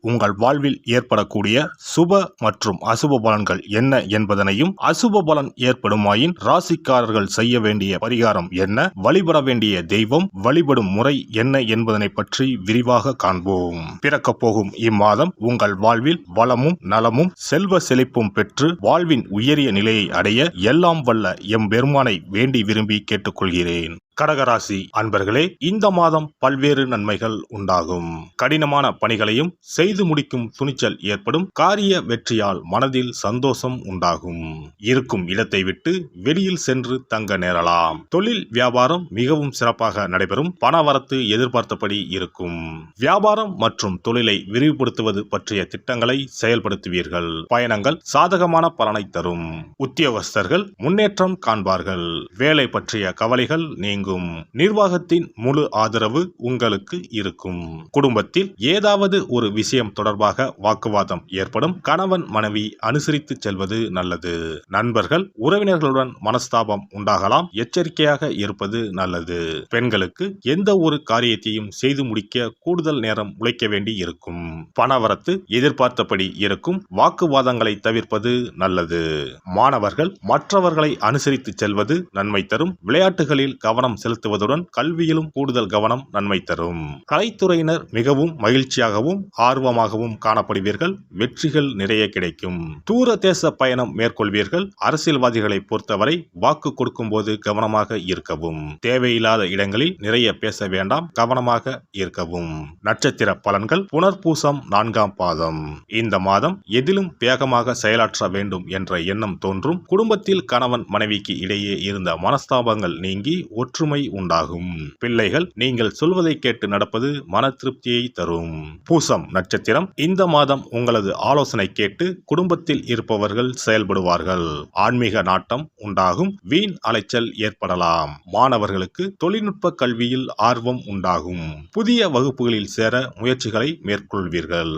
உங்கள் வாழ்வில் ஏற்படக்கூடிய சுப மற்றும் அசுப பலன்கள் என்ன என்பதனையும் அசுப பலன் ஏற்படுமாயின் ராசிக்காரர்கள் செய்ய வேண்டிய பரிகாரம் என்ன? வழிபட வேண்டிய தெய்வம் வழிபடும் முறை என்ன என்பதனை பற்றி விரிவாக காண்போம். பிறக்கப் போகும் இம்மாதம் உங்கள் வாழ்வில் வளமும் நலமும் செல்வ செழிப்பும் பெற்று வாழ்வின் உயரிய நிலையை அடைய எல்லாம் வல்ல எம் பெருமானை வேண்டி விரும்பி கேட்டுக்கொள்கிறேன். கடகராசி அன்பர்களே இந்த மாதம் பல்வேறு நன்மைகள் உண்டாகும். கடினமான பணிகளையும் செய்து முடிக்கும் துணிச்சல் ஏற்படும் காரிய வெற்றியால் மனதில் சந்தோஷம் உண்டாகும். இருக்கும் இடத்தை விட்டு வெளியில் சென்று தங்க நேரலாம். தொழில் வியாபாரம் மிகவும் சிறப்பாக நடைபெறும். பணவரத்து எதிர்பார்த்தபடி இருக்கும். வியாபாரம் மற்றும் தொழிலை விரிவுபடுத்துவது பற்றிய திட்டங்களை செயல்படுத்துவீர்கள். பயணங்கள் சாதகமான பலனை தரும். உத்தியோகஸ்தர்கள் முன்னேற்றம் காண்பார்கள். வேலை பற்றிய கவலைகள் நீங்கும். நிர்வாகத்தின் முழு ஆதரவு உங்களுக்கு இருக்கும். குடும்பத்தில் ஏதாவது ஒரு விஷயம் தொடர்பாக வாக்குவாதம் ஏற்படும் கணவன் மனைவி அனுசரித்து செல்வது நல்லது. நண்பர்கள் உறவினர்களுடன் மனஸ்தாபம் உண்டாகலாம் எச்சரிக்கையாக இருப்பது நல்லது. பெண்களுக்கு எந்த ஒரு காரியத்தையும் செய்து முடிக்க கூடுதல் நேரம் உழைக்க வேண்டி இருக்கும். பணவரத்து எதிர்பார்த்தபடி இருக்கும் வாக்குவாதங்களை தவிர்ப்பது நல்லது. மாணவர்கள் மற்றவர்களை அனுசரித்து செல்வது நன்மை தரும் விளையாட்டுகளில் கவனம் செலுத்துவதுடன் கல்வியிலும் கூடுதல் கவனம் நன்மை தரும். கலைத்துறையினர் மிகவும் மகிழ்ச்சியாகவும் ஆர்வமாகவும் காணப்படுவீர்கள். வெற்றிகள் நிறைய கிடைக்கும். தூர தேச பயணம் மேற்கொள்வீர்கள். அரசியல்வாதிகளை பொறுத்தவரை வாக்கு கொடுக்கும்போது கவனமாக இருக்கவும். தேவையில்லாத இடங்களில் நிறைய பேச வேண்டாம். கவனமாக இருக்கவும். நட்சத்திர பலன்கள் புனர்பூசம் நான்காம் பாதம். இந்த மாதம் எதிலும் வேகமாக செயலாற்ற வேண்டும் என்ற எண்ணம் தோன்றும். குடும்பத்தில் கணவன் மனைவிக்கு இடையே இருந்த மனஸ்தாபங்கள் நீங்கி ஒற்று ஒற்றுமை உண்டாகும். பிள்ளைகள் நீங்கள் சொல்வதை கேட்டு நடப்பது மன திருப்தியை தரும். பூசம் நட்சத்திரம் இந்த மாதம் உங்களது ஆலோசனை கேட்டு குடும்பத்தில் இருப்பவர்கள் செயல்படுவார்கள். ஆன்மீக நாட்டம் உண்டாகும் வீண் அலைச்சல் ஏற்படலாம். மாணவர்களுக்கு தொழில்நுட்ப கல்வியில் ஆர்வம் உண்டாகும். புதிய வகுப்புகளில் சேர முயற்சிகளை மேற்கொள்வீர்கள்.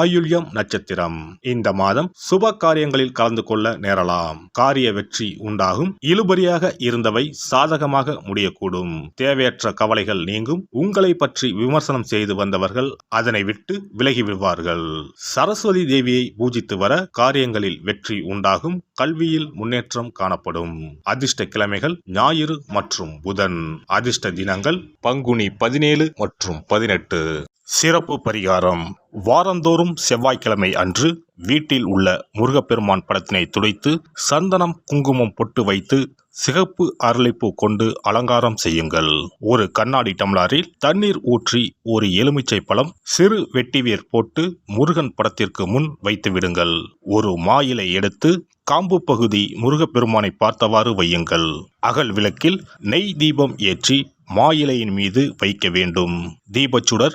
ஆயுள்யம் நட்சத்திரம் இந்த மாதம் சுப காரியங்களில் கலந்து கொள்ள நேரலாம். காரிய வெற்றி உண்டாகும். இழுபறியாக இருந்தவை சாதகமாக செய்யக்கூடும். தேவையற்ற கவலைகள் நீங்கும். உங்களை பற்றி விமர்சனம் செய்து வந்தவர்கள் அதனை விட்டு விலகி விடுவார்கள். சரஸ்வதி தேவியை பூஜித்து வர காரியங்களில் வெற்றி உண்டாகும். கல்வியில் முன்னேற்றம் காணப்படும். அதிர்ஷ்ட கிழமைகள் ஞாயிறு மற்றும் புதன். அதிர்ஷ்ட தினங்கள் பங்குனி பதினேழு மற்றும் பதினெட்டு. சிறப்பு பரிகாரம். வாரந்தோறும் செவ்வாய்க்கிழமை அன்று வீட்டில் உள்ள முருகப்பெருமான் படத்தினை துடைத்து சந்தனம் குங்குமம் பொட்டு வைத்து சிகப்பு அரளிப்பூ கொண்டு அலங்காரம் செய்யுங்கள். ஒரு கண்ணாடி டம்ளாரில் தண்ணீர் ஊற்றி ஒரு எலுமிச்சை பழம் சிறு வெட்டிவேர் போட்டு முருகன் படத்திற்கு முன் வைத்து விடுங்கள். ஒரு மாயிலை எடுத்து காம்பு பகுதி முருகப்பெருமானை பார்த்தவாறு வையுங்கள். அகல் விளக்கில் நெய் தீபம் ஏற்றி மாயிலையின் மீது வைக்க வேண்டும். தீபச்சுடர்